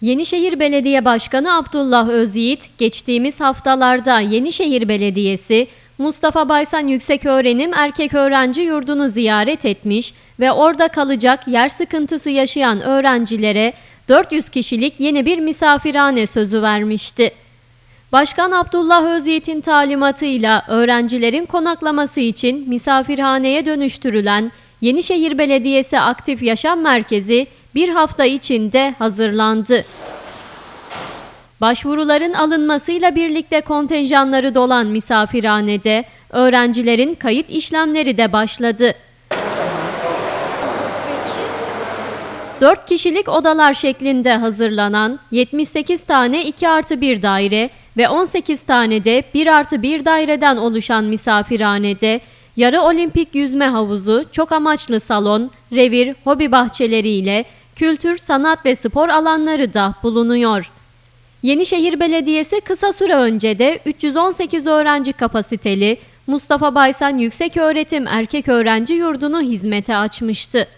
Yenişehir Belediye Başkanı Abdullah Özyiğit, geçtiğimiz haftalarda Yenişehir Belediyesi, Mustafa Baysan Yükseköğrenim Erkek Öğrenci Yurdu'nu ziyaret etmiş ve orada kalacak yer sıkıntısı yaşayan öğrencilere 400 kişilik yeni bir misafirhane sözü vermişti. Başkan Abdullah Özyiğit'in talimatıyla öğrencilerin konaklaması için misafirhaneye dönüştürülen Yenişehir Belediyesi Aktif Yaşam Merkezi bir hafta içinde hazırlandı. Başvuruların alınmasıyla birlikte kontenjanları dolan misafirhanede öğrencilerin kayıt işlemleri de başladı. 4 kişilik odalar şeklinde hazırlanan 78 tane 2 artı 1 daire ve 18 tane de 1 artı 1 daireden oluşan misafirhanede yarı olimpik yüzme havuzu, çok amaçlı salon, revir, hobi bahçeleriyle kültür, sanat ve spor alanları da bulunuyor. Yenişehir Belediyesi kısa süre önce de 318 öğrenci kapasiteli Mustafa Baysan Yükseköğretim Erkek Öğrenci Yurdu'nu hizmete açmıştı.